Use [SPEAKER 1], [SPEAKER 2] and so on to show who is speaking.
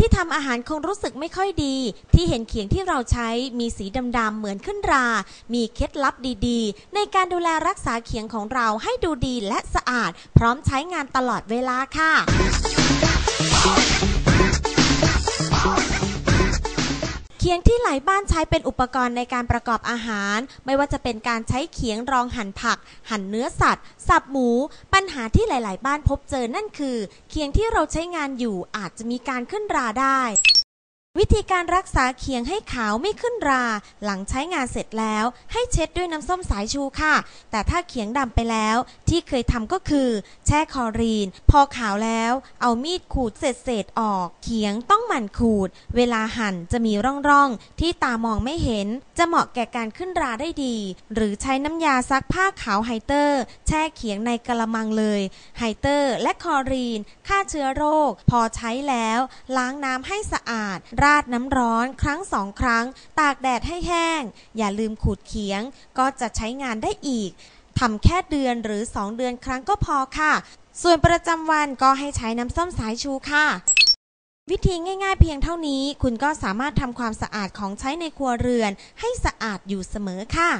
[SPEAKER 1] ที่ทำอาหารคงรู้สึกไม่ค่อยดี ที่เห็นเขียงที่เราใช้มีสีดำๆเหมือนขึ้นรา มีเคล็ดลับดีๆ ในการดูแลรักษาเขียงของเราให้ดูดีและสะอาด พร้อมใช้งานตลอดเวลาค่ะ เขียงที่หลายบ้านใช้เป็นอุปกรณ์ในการประกอบอาหาร ไม่ว่าจะเป็นการใช้เขียงรองหั่นผัก หั่นเนื้อสัตว์ สับหมู ปัญหาที่หลาย ๆ บ้านพบเจอนั่นคือ เขียงที่เราใช้งานอยู่อาจจะมีการขึ้นราได้ วิธีการรักษาเขียงให้ขาวไม่ขึ้นรา หลังใช้งานเสร็จแล้ว ให้เช็ดด้วยน้ำส้มสายชูค่ะ แต่ถ้าเขียงดำไปแล้ว ที่เคยทำก็คือ แช่คอรีน พอขาวแล้ว เอามีดขูดเศษเศษออก เขียงต้องหมั่นขูด เวลาหั่นจะมีร่องๆ ที่ตามองไม่เห็น จะเหมาะแก่การขึ้นราได้ดี หรือใช้น้ำยาซักผ้าขาวไฮเตอร์ แช่เขียงในกระมังเลยไฮเตอร์ และคอรีนฆ่าเชื้อโรค พอใช้แล้ว ล้างน้ำให้สะอาดราดน้ำร้อนครั้งสองครั้ง ตากแดดให้แห้ง อย่าลืมขูดเขียง ก็จะใช้งานได้อีกทำแค่เดือนหรือ 2 เดือนครั้งก็พอค่ะ ส่วนประจำวันก็ให้ใช้น้ำส้มสายชูค่ะ วิธีง่ายๆเพียงเท่านี้ คุณก็สามารถทำความสะอาดของใช้ในครัวเรือน ให้สะอาดอยู่เสมอค่ะ